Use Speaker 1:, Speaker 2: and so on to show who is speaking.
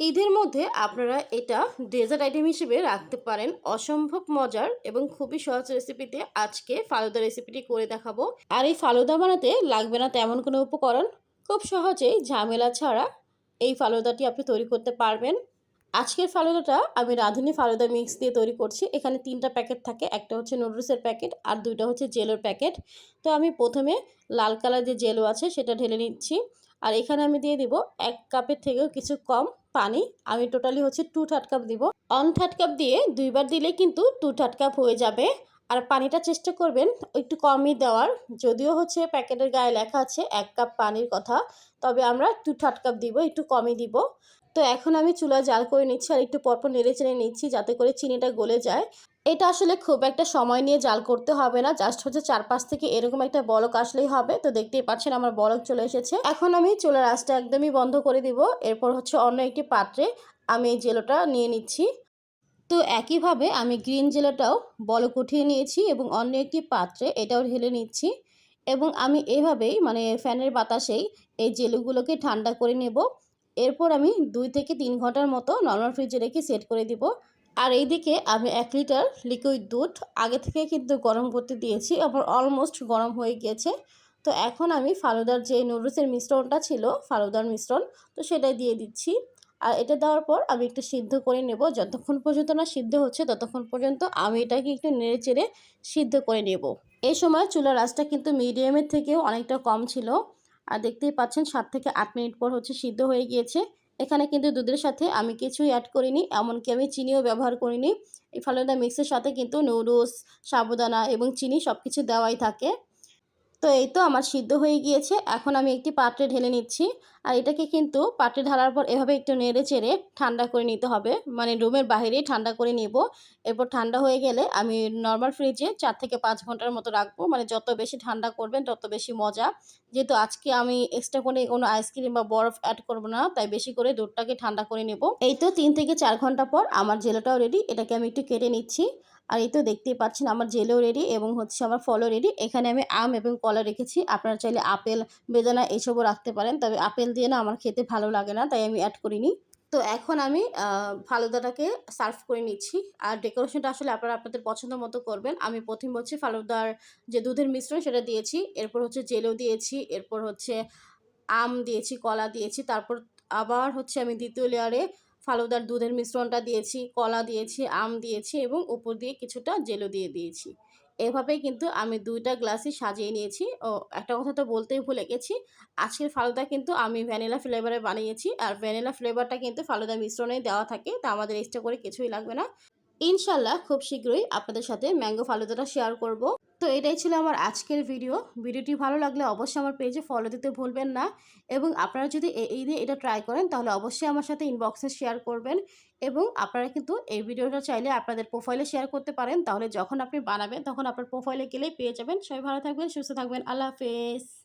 Speaker 1: ঈদের মধ্যে আপনারা এটা ডেজার্ট আইটেম হিসেবে রাখতে পারেন। অসম্ভব মজার এবং খুবই সহজ রেসিপিতে আজকে ফালুদা রেসিপিটি করে দেখাবো। আর এই ফালুদা বানাতে লাগবে না তেমন কোনো উপকরণ। খুব সহজেই ঝামেলা ছাড়া এই ফালুদাটি আপনি তৈরি করতে পারবেন। আজকের ফালুদাটা আমি রাঁধুনি ফালুদা মিক্স দিয়ে তৈরি করছি। এখানে তিনটা প্যাকেট থাকে। একটা হচ্ছে নুডলসের প্যাকেট আর দুইটা হচ্ছে জেলোর প্যাকেট তো আমি প্রথমে লাল কালার যে জেলো আছে সেটা ঢেলে নিচ্ছি। আর এখানে আমি দিয়ে দিব এক কাপের থেকেও কিছু কম পানি, আমি টোটালি হচ্ছে টু থার্ড কাপ দিব। ওয়ান থার্ড কাপ দিয়ে দুইবার দিলে কিন্তু টু থার্ড কাপ হয়ে যাবে। আর পানিটা চেষ্টা করবেন একটু কমই দেওয়ার। যদিও হচ্ছে প্যাকেটের গায়ে লেখা আছে এক কাপ পানির কথা, তবে আমরা টু থার্ড কাপ দিব, একটু কমই দিব। তো এখন আমি চুলা জাল করে নিচ্ছি আর একটু পরপর নেড়ে চেড়ে নিচ্ছি যাতে করে চিনিটা গলে যায়। এটা আসলে খুব একটা সময় নিয়ে জাল করতে হবে না। জাস্ট হচ্ছে চারপাশ থেকে এরকম একটা বলক আসলেই হবে। তো দেখতেই পাচ্ছেন আমার বলক চলে এসেছে। এখন আমি চুলার আঁচটা একদমই বন্ধ করে দিব। এরপর হচ্ছে অন্য একটি পাত্রে আমি এই জেলোটা নিয়ে নিচ্ছি। তো একইভাবে আমি গ্রিন জেলোটাও বলক উঠিয়ে নিয়েছি এবং অন্য একটি পাত্রে এটাও ঢেলে নিচ্ছি। এবং আমি এভাবেই মানে ফ্যানের বাতাসেই এই জেলুগুলোকে ঠান্ডা করে নেব। এরপর আমি দুই থেকে তিন ঘণ্টার মতো নর্মাল ফ্রিজে রেখে সেট করে দিব। আর এইদিকে আমি এক লিটার লিকুইড দুধ আগে থেকে কিন্তু গরম করতে দিয়েছি আবার অলমোস্ট গরম হয়ে গিয়েছে তো এখন আমি ফালুদার যে নুডলসের মিশ্রণটা ছিল, ফালুদার মিশ্রণ, তো সেটাই দিয়ে দিচ্ছি। আর এটা দেওয়ার পর আমি একটু সিদ্ধ করে নেব, যতক্ষণ পর্যন্ত না সিদ্ধ হচ্ছে ততক্ষণ পর্যন্ত আমি এটাকে একটু নেড়ে চেড়ে সিদ্ধ করে নেব। এই সময় চুলার আঁচটা কিন্তু মিডিয়ামের থেকেও অনেকটা কম ছিল। আর দেখতেই পাচ্ছেন, সাত থেকে আট মিনিট পর হচ্ছে সিদ্ধ হয়ে গিয়েছে। এখানে কিন্তু দুধের সাথে আমি কিছুই অ্যাড করিনি, এমনকি আমি চিনিও ব্যবহার করিনি। এই ফালুদা মিক্সের সাথে কিন্তু নুডলস সাবুদানা এবং চিনি সব কিছু দেওয়াই থাকে। তো এই তো আমার সিদ্ধ হয়ে গিয়েছে। এখন আমি একটি পাত্রে ঢেলে নিচ্ছি। আর এটাকে কিন্তু পাত্রে ঢালার পর এভাবে একটু নেড়ে চেড়ে ঠান্ডা করে নিতে হবে। মানে রুমের বাইরেই ঠান্ডা করে নিব। এরপর ঠান্ডা হয়ে গেলে আমি নর্মাল ফ্রিজে চার থেকে পাঁচ ঘণ্টার মতো রাখব। মানে যত বেশি ঠান্ডা করবেন, তত বেশি মজা। যেহেতু আজকে আমি এক্সট্রা করে কোনো আইসক্রিম বা বরফ অ্যাড করব না, তাই বেশি করে দুধটাকে ঠান্ডা করে নেব। এই তো তিন থেকে চার ঘণ্টা পর আমার জেলোটাও রেডি এটাকে আমি একটু কেটে নিচ্ছি। আর এই তো দেখতেই পাচ্ছেন আমার জেলও রেডি এবং হচ্ছে আমার ফলও রেডি এখানে আমি আম এবং কলা রেখেছি। আপনারা চাইলে আপেল, বেদানা এসবও রাখতে পারেন। তবে আপেল দিয়ে না আমার খেতে ভালো লাগে না, তাই আমি অ্যাড করিনি। তো এখন আমি ফালুদাটাকে সার্ভ করে নিচ্ছি। আর ডেকোরেশনটা আসলে আপনারা আপনাদের পছন্দ মতো করবেন। আমি প্রথম হচ্ছে ফালুদার যে দুধের মিশ্রণ সেটা দিয়েছি। এরপর হচ্ছে জেলও দিয়েছি। এরপর হচ্ছে আম দিয়েছি, কলা দিয়েছি। তারপর আবার হচ্ছে আমি দ্বিতীয় লেয়ারে ফালুদার দুধের মিশ্রণটা দিয়েছি, কলা দিয়েছি, আম দিয়েছি এবং উপর দিয়ে কিছুটা জেলো দিয়ে দিয়েছি। এভাবেই কিন্তু আমি দুইটা গ্লাসই সাজিয়ে নিয়েছি। ও, একটা কথা তো বলতেই ভুলে গেছি, আজকের ফালুদা কিন্তু আমি ভ্যানিলা ফ্লেভারে বানিয়েছি। আর ভ্যানিলা ফ্লেভারটা কিন্তু ফালুদা মিশ্রণেই দেওয়া থাকে, তা আমাদের এক্সট্রা করে কিছুই লাগবে না। ইনশাল্লাহ খুব শীঘ্রই আপনাদের সাথে ম্যাঙ্গো ফালুদাটা শেয়ার করব। তো এটাই ছিল আমার আজকের ভিডিও ভিডিওটি ভালো লাগলে অবশ্যই আমার পেজে ফলো দিতে ভুলবেন না। এবং আপনারা যদি এই দিয়ে এটা ট্রাই করেন, তাহলে অবশ্যই আমার সাথে ইনবক্সে শেয়ার করবেন। এবং আপনারা কিন্তু এই ভিডিওটা চাইলে আপনাদের প্রোফাইলে শেয়ার করতে পারেন। তাহলে যখন আপনি বানাবেন, তখন আপনার প্রোফাইলে গেলেই পেয়ে যাবেন। সবাই ভালো থাকবেন, সুস্থ থাকবেন। আল্লাহ হাফেজ।